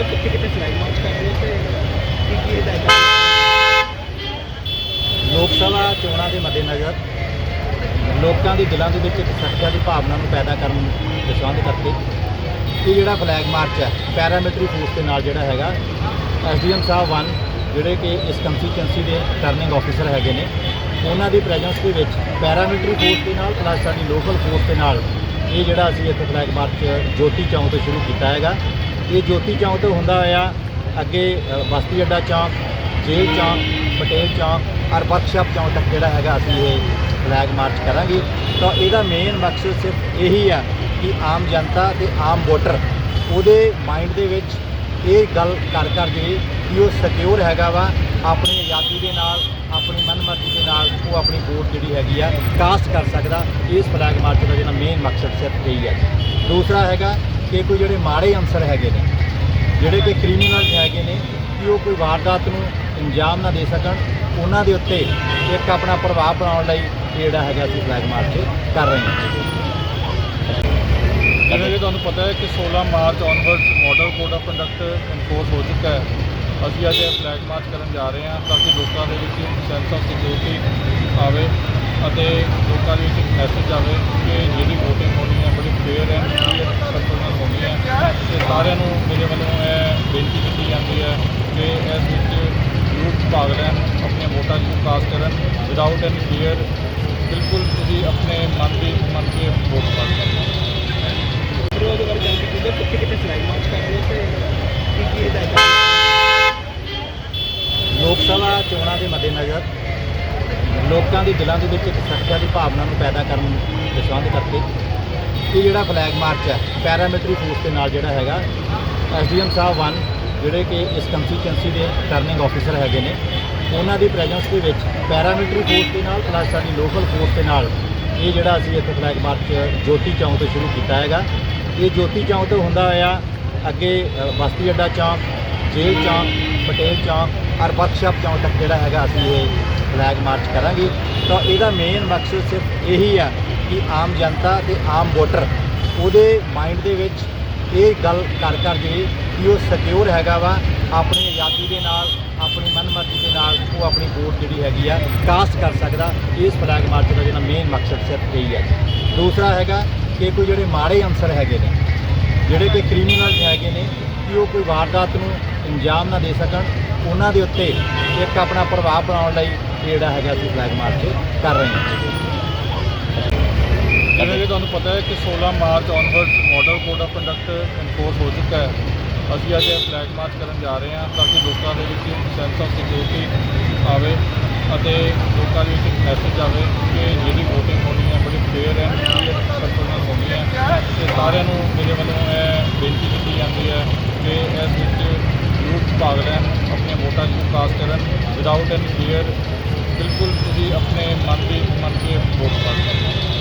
ਦੇ ਕਿੱਥੇ ਕਿੱਥੇ ਫਲੈਗ ਮਾਰਚ ਕਰ ਰਹੇ ਤੇ ਕੀ ਕੀ ਹਦਾਇਤਾਂ ਲੋਕ ਸਭਾ ਚੋਣਾਂ ਦੇ ਮੱਦੇਨਜ਼ਰ ਲੋਕਾਂ ਦੇ ਦਿਲਾਂ ਦੇ ਵਿੱਚ ਇੱਕ ਸੁਰੱਖਿਆ ਦੀ ਭਾਵਨਾ ਨੂੰ ਪੈਦਾ ਕਰਨ ਦੇ ਸੰਬੰਧ ਕਰਕੇ ਇਹ ਜਿਹੜਾ ਫਲੈਗ ਮਾਰਚ ਹੈ ਪੈਰਾਮਿਲਟਰੀ ਫੋਰਸ ਦੇ ਨਾਲ ਜਿਹੜਾ ਹੈਗਾ ਐਸਡੀਐਮ ਸਾਹਿਬ ਵਨ ਜਿਹੜੇ ਕਿ ਇਸ ਕੰਸਟੀਚੁਐਂਸੀ ਦੇ ਟਰਨਿੰਗ ਆਫੀਸਰ ਹੈਗੇ ਨੇ, ਉਹਨਾਂ ਦੀ ਪ੍ਰੈਜ਼ੈਂਸ ਦੇ ਵਿੱਚ ਪੈਰਾਮਿਲਟਰੀ ਫੋਰਸ ਦੇ ਨਾਲ ਪਲੱਸ ਸਾਡੀ ਲੋਕਲ ਫੋਰਸ ਦੇ ਨਾਲ ਇਹ ਜਿਹੜਾ ਅਸੀਂ ਇੱਥੇ ਫਲੈਗ ਮਾਰਚ ਜੋਤੀ ਚੌਂਕ ਤੋਂ ਸ਼ੁਰੂ ਕੀਤਾ ਹੈਗਾ। ਇਹ ਜੋਤੀ ਚੌਂਕ ਤੋਂ ਹੁੰਦਾ ਹੋਇਆ। ਅੱਗੇ ਬਸਤੀ ਅੱਡਾ ਚੌਂਕ, ਜੇਲ੍ਹ ਚੌਂਕ, ਪਟੇਲ ਚੌਂਕ, ਔਰ ਵਰਕਸ਼ਾਪ ਚੌਂਕ ਤੱਕ ਜਿਹੜਾ ਹੈਗਾ ਅਸੀਂ ਇਹ ਫਲੈਗ ਮਾਰਚ ਕਰਾਂਗੇ। ਤਾਂ ਇਹਦਾ ਮੇਨ ਮਕਸਦ ਸਿਰਫ ਇਹੀ ਆ ਕਿ ਆਮ ਜਨਤਾ ਤੇ ਆਮ ਵੋਟਰ ਉਹਦੇ ਮਾਈਂਡ ਦੇ ਵਿੱਚ ਇਹ ਗੱਲ ਕਰ ਕਰ ਜੇ ਕਿ ਉਹ ਸਿਕਿਉਰ ਹੈਗਾ ਵਾ, ਆਪਣੀ ਆਜ਼ਾਦੀ ਦੇ ਨਾਲ, ਆਪਣੀ ਮਨਮਰਜ਼ੀ ਦੇ ਨਾਲ ਉਹ ਆਪਣੀ ਵੋਟ ਜਿਹੜੀ ਹੈਗੀ ਆ ਕਾਸਟ ਕਰ ਸਕਦਾ। ਇਸ ਫਲੈਗ ਮਾਰਚ ਦਾ ਜਿਹੜਾ ਮੇਨ ਮਕਸਦ ਸਿਰਫ ਇਹੀ ਹੈ ਦੂਸਰਾ ਹੈਗਾ ਕਿ ਕੋਈ ਜਿਹੜੇ ਮਾੜੇ ਅੰਸਰ ਹੈਗੇ ਨੇ, ਜਿਹੜੇ ਕਿ ਕ੍ਰਿਮੀਨਲ ਹੈਗੇ ਨੇ, ਕਿ ਉਹ ਕੋਈ ਵਾਰਦਾਤ ਨੂੰ ਅੰਜਾਮ ਨਾ ਦੇ ਸਕਣ, ਉਹਨਾਂ ਦੇ ਉੱਤੇ ਇੱਕ ਆਪਣਾ ਪ੍ਰਭਾਵ ਬਣਾਉਣ ਲਈ ਇਹ ਜਿਹੜਾ ਹੈਗਾ ਅਸੀਂ ਫਲੈਗ ਮਾਰਚ ਕਰ ਰਹੇ ਹਾਂ। ਜਿਵੇਂ ਕਿ ਤੁਹਾਨੂੰ ਪਤਾ ਹੈ ਕਿ 16 March onward model code of conduct in force ਹੋ ਚੁੱਕਾ ਹੈ। ਅਸੀਂ ਅੱਜ ਇਹ ਫਲੈਗ ਮਾਰਚ ਕਰਨ ਜਾ ਰਹੇ ਹਾਂ ਤਾਂ ਕਿ ਲੋਕਾਂ ਦੇ ਵਿੱਚ ਸੈਂਸ ਆਫ ਸਿਕਿਉਰਿਟੀ ਆਵੇ ਅਤੇ ਲੋਕਾਂ ਦੇ ਵਿੱਚ ਇੱਕ ਮੈਸੇਜ ਆਵੇ ਕਿ ਜਿਹੜੀ VOTING ਹੋਣੀ ਹੈ ਫੇਅਰ ਐਂਡ ਕਲੀਅਰ ਕੰਟਰੋਲ ਹੋਣੀ ਹੈ ਤੇ ਸਾਰਿਆਂ ਨੂੰ ਮੇਰੇ ਵੱਲੋਂ ਇਹ ਬੇਨਤੀ ਕੀਤੀ ਜਾਂਦੀ ਹੈ ਕਿ ਇਸ ਵਿੱਚ ਯੂਥ ਭਾਗ ਲੈਣ ਆਪਣੀਆਂ ਵੋਟਾਂ ਨੂੰ ਕਾਸਟ ਕਰਨ ਵਿਦਆਊਟ ਐਨੀ ਫੀਅਰ ਬਿਲਕੁਲ ਤੁਸੀਂ ਆਪਣੇ ਮਨ ਦੀ ਮੰਨ ਕੇ ਵੋਟ ਪਾ ਸਕਦੇ ਹੋ। ਵਿਰੋਧ ਦੇ ਬਾਰੇ ਗੱਲ ਕੀਤੀ ਜਾਵੇ ਕਿੱਥੇ ਕਿੱਥੇ ਫਲੈਗ ਮਾਰਚ ਕਰ ਰਹੇ ਤੇ ਕੀ ਕੀ ਹਦਾਇਤਾਂ ਲੋਕ ਸਭਾ ਚੋਣਾਂ ਦੇ ਮੱਦੇਨਜ਼ਰ ਲੋਕਾਂ ਦੇ ਦਿਲਾਂ ਦੇ ਵਿੱਚ ਇੱਕ ਸੁਰੱਖਿਆ ਦੀ ਭਾਵਨਾ ਨੂੰ ਪੈਦਾ ਕਰਨ ਦੇ ਸੰਬੰਧ ਕਰਕੇ ਇਹ ਜਿਹੜਾ ਫਲੈਗ ਮਾਰਚ ਹੈ ਪੈਰਾਮਿਲਟਰੀ ਫੋਰਸ ਦੇ ਨਾਲ ਜਿਹੜਾ ਹੈਗਾ ਐਸਡੀਐਮ ਸਾਹਿਬ ਵਨ ਜਿਹੜੇ ਕਿ ਇਸ ਕੰਸਟੀਚੁਐਂਸੀ ਦੇ ਟਰਨਿੰਗ ਆਫੀਸਰ ਹੈਗੇ ਨੇ, ਉਹਨਾਂ ਦੀ ਪ੍ਰੈਜ਼ੈਂਸ ਦੇ ਵਿੱਚ ਪੈਰਾਮਿਲਟਰੀ ਫੋਰਸ ਦੇ ਨਾਲ ਪਲੱਸ ਸਾਡੀ ਲੋਕਲ ਫੋਰਸ ਦੇ ਨਾਲ ਇਹ ਜਿਹੜਾ ਅਸੀਂ ਇੱਥੇ ਫਲੈਗ ਮਾਰਚ ਜੋਤੀ ਚੌਂਕ ਤੋਂ ਸ਼ੁਰੂ ਕੀਤਾ ਹੈਗਾ। ਇਹ ਜੋਤੀ ਚੌਂਕ ਤੋਂ ਹੁੰਦਾ ਹੋਇਆ ਅੱਗੇ ਬਸਤੀ ਅੱਡਾ ਚੌਂਕ, ਜੇਲ੍ਹ ਚੌਂਕ, ਪਟੇਲ ਚੌਂਕ, ਔਰ ਵਰਕਸ਼ਾਪ ਚੌਂਕ ਤੱਕ ਜਿਹੜਾ ਹੈਗਾ ਅਸੀਂ ਇਹ ਫਲੈਗ ਮਾਰਚ ਕਰਾਂਗੇ। ਤਾਂ ਇਹਦਾ ਮੇਨ ਮਕਸਦ ਸਿਰਫ ਇਹੀ ਆ ਕਿ ਆਮ ਜਨਤਾ ਤੇ ਆਮ ਵੋਟਰ ਉਹਦੇ ਮਾਈਂਡ ਦੇ ਵਿੱਚ ਇਹ ਗੱਲ ਕਰ ਕਰ ਜੇ ਕਿ ਉਹ ਸਿਕਿਉਰ ਹੈਗਾ ਵਾ, ਆਪਣੀ ਆਜ਼ਾਦੀ ਦੇ ਨਾਲ, ਆਪਣੀ ਮਨਮਰਜ਼ੀ ਦੇ ਨਾਲ ਉਹ ਆਪਣੀ ਵੋਟ ਜਿਹੜੀ ਹੈਗੀ ਆ ਕਾਸਟ ਕਰ ਸਕਦਾ। ਇਸ ਫਲੈਗ ਮਾਰਚ ਦਾ ਜਿਹੜਾ ਮੇਨ ਮਕਸਦ ਸਿਰਫ ਇਹੀ ਹੈ ਦੂਸਰਾ ਹੈਗਾ ਕਿ ਕੋਈ ਜਿਹੜੇ ਮਾੜੇ ਅੰਸਰ ਹੈਗੇ ਨੇ, ਜਿਹੜੇ ਕਿ ਕ੍ਰਿਮੀਨਲ ਹੈਗੇ ਨੇ, ਕਿ ਉਹ ਕੋਈ ਵਾਰਦਾਤ ਨੂੰ ਅੰਜਾਮ ਨਾ ਦੇ ਸਕਣ, ਉਹਨਾਂ ਦੇ ਉੱਤੇ ਇੱਕ ਆਪਣਾ ਪ੍ਰਭਾਵ ਬਣਾਉਣ ਲਈ ਜਿਹੜਾ ਹੈਗਾ ਅਸੀਂ ਫਲੈਗ ਮਾਰਚ ਕਰ ਰਹੇ ਹਾਂ। ਜਿਵੇਂ ਕਿ ਤੁਹਾਨੂੰ ਪਤਾ ਹੈ ਕਿ 16 March onward model code of conduct in force ਹੋ ਚੁੱਕਾ ਹੈ। ਅਸੀਂ ਅੱਜ ਫਲੈਗ ਮਾਰਚ ਕਰਨ ਜਾ ਰਹੇ ਹਾਂ ਤਾਂ ਕਿ ਲੋਕਾਂ ਦੇ ਵਿੱਚ ਸੈਂਸ ਆਫ ਸਿਕਿਉਰਿਟੀ ਆਵੇ ਅਤੇ ਲੋਕਾਂ ਦੇ ਵਿੱਚ ਮੈਸੇਜ ਆਵੇ ਕਿ ਜਿਹੜੀ VOTING ਹੋਣੀ ਹੈ, ਬੜੀ ਫੇਅਰ ਹੈ ਕਲੀਅਰ ਹੋਣੀ ਹੈ। ਤੇ ਸਾਰਿਆਂ ਨੂੰ ਮੇਰੇ ਵੱਲੋਂ ਇਹ ਬੇਨਤੀ ਕੀਤੀ ਜਾਂਦੀ ਹੈ ਕਿ ਇਸ ਵਿੱਚ ਯੂਥ ਭਾਗ ਲੈਣ, ਆਪਣੀਆਂ ਵੋਟਾਂ ਨੂੰ ਕਾਸਟ ਕਰਨ ਵਿਦਆਊਟ ਐਨੀ ਫੇਅਰ ਬਿਲਕੁਲ ਤੁਸੀਂ ਆਪਣੇ ਮਨ ਦੇ ਮਨ ਕੇ ਵੋਟ ਪਾ ਸਕਦੇ ਹੋ।